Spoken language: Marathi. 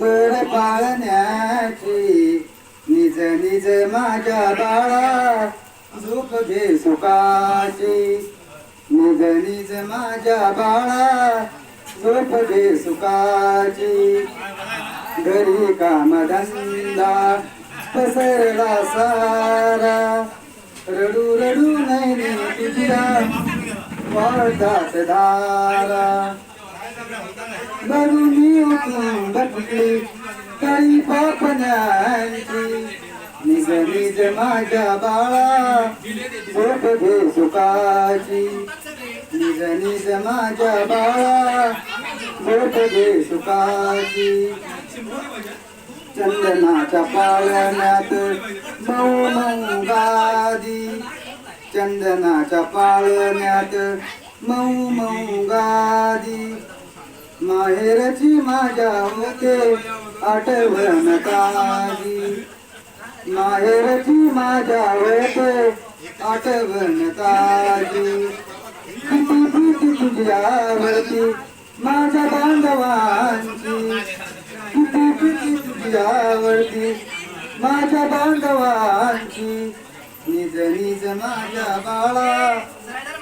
घर पाळण्याची निज निज माझ्या बाळा झोप घे सुखाची. निज निज माझ्या बाळा झोप घे सुखाची. घरी कामधंदा पसरला सारा. रडू रडू नैनी तुझ्या वाढतात धारा. रडूनी उठून बटली काही पापण्यांची निज निज माझ्या बाळा झोप घे सुखाची निज निज माझ्या बाळा झोप घे सुखाची चंदनाच्या पाळण्यात मऊ मऊ गादी चंदनाच्या पाळण्यात मऊ मऊ गादी. माहेरची माझ्या होते आठवण काजी माहेरची माझ्या होते आठवण काजी किती प्रीती तुझ्यावरती माझ्या बांधवांची. किती प्रीती तुझ्यावरती माझ्या बांधवांची. निज निज माझ्या बाळा